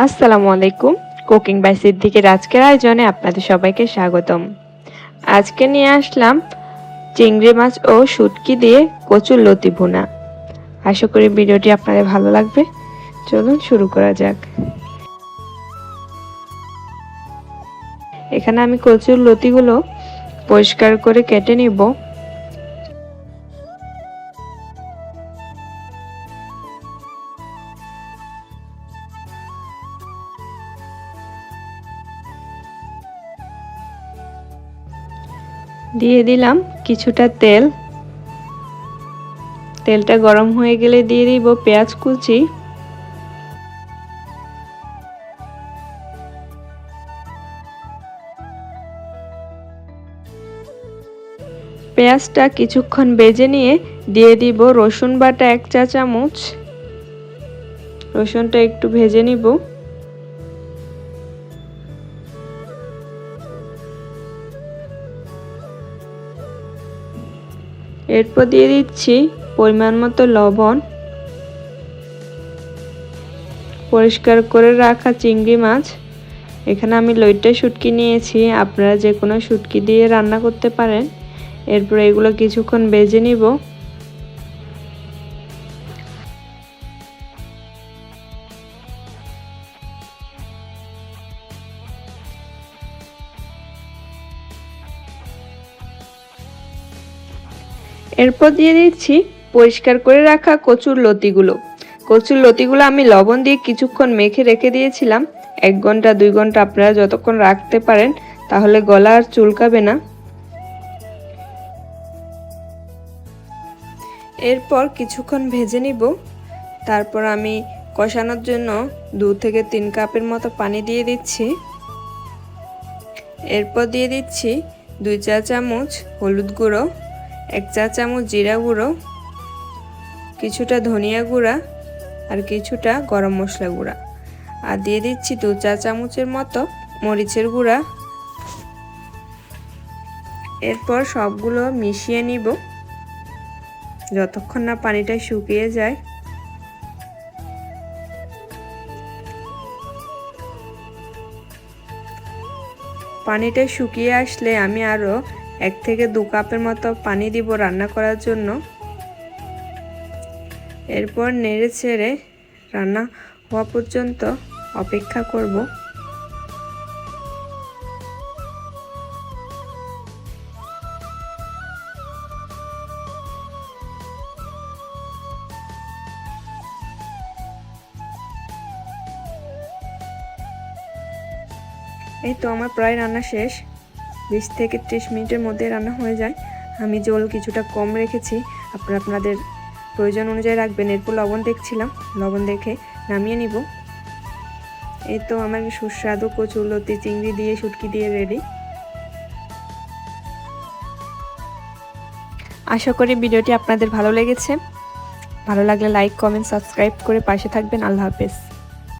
আসসালামু আলাইকুম। Cooking by সিদ্দিকের আজকের আয়োজনে আপনাদের সবাইকে স্বাগতম। আজকে নিয়ে আসলাম চিংড়ি মাছ ও শুটকি দিয়ে কচুর লতি ভুনা। আশা করি ভিডিওটি আপনাদের ভালো লাগবে। চলুন শুরু করা যাক। এখানে আমি কচুর লতিগুলো পরিষ্কার করে কেটে নিব। দিয়ে দিলাম কিছুটা তেল। তেলটা গরম হয়ে গেলে দিয়ে দিব পেঁয়াজ কুচি। পেঁয়াজটা কিছুক্ষণ বেজে নিয়ে দিয়ে দিব রসুন বাটা এক চা চামচ রসুনটা একটু ভেজে নিব। এরপর দিয়ে দিচ্ছি পরিমাণ মতো লবণ। পরিষ্কার করে রাখা চিংড়ি মাছ। এখানে আমি লইটা শুটকি নিয়েছি, আপনারা যে কোনো শুটকি দিয়ে রান্না করতে পারেন। এরপর এগুলো কিছুক্ষণ বেজে নিব। এরপর দিয়ে দিচ্ছি পরিষ্কার করে রাখা কচুর লতিগুলো। কচুর লতিগুলো আমি লবণ দিয়ে কিছুক্ষণ মেখে রেখে দিয়েছিলাম। এক ঘণ্টা, দুই ঘণ্টা আপনারা যতক্ষণ রাখতে পারেন, তাহলে গলা আর চুলকাবে না। এরপর কিছুক্ষণ ভেজে নিব। তারপর আমি কষানোর জন্য দু থেকে তিন কাপের মতো পানি দিয়ে দিচ্ছি। এরপর দিয়ে দিচ্ছি দুই চা চামচ হলুদ গুঁড়ো। এক চা চামচ জিরা গুঁড়ো, কিছুটা ধনিয়া গুঁড়া আর কিছুটা গরম মশলা গুঁড়া। আর দিয়ে দিচ্ছি দু চা চামচের মতো মরিচের গুঁড়া। এরপর সবগুলো মিশিয়ে নিব। যতক্ষণ না পানিটা শুকিয়ে যায়। পানিটা শুকিয়ে আসলে আমি আরও এক থেকে দু কাপের মতো পানি দিব রান্না করার জন্য। এরপর নেড়ে ছেড়ে রান্না হওয়া পর্যন্ত অপেক্ষা করব। এই তো আমার প্রায় রান্না শেষ। বিশ থেকে ত্রিশ মিনিটের মধ্যে রান্না হয়ে যায়। আমি জল কিছুটা কম রেখেছি। আপনারা আপনাদের প্রয়োজন অনুযায়ী রাখবেন। এরপর লবণ দেখছিলাম। লবণ দেখে নামিয়ে নিব। এই তো আমার সুস্বাদু কচুর লতি চিংড়ি দিয়ে শুটকি দিয়ে রেডি। আশা করি ভিডিওটি আপনাদের ভালো লেগেছে। ভালো লাগলে লাইক, কমেন্ট, সাবস্ক্রাইব করে পাশে থাকবেন। আল্লাহ হাফেজ।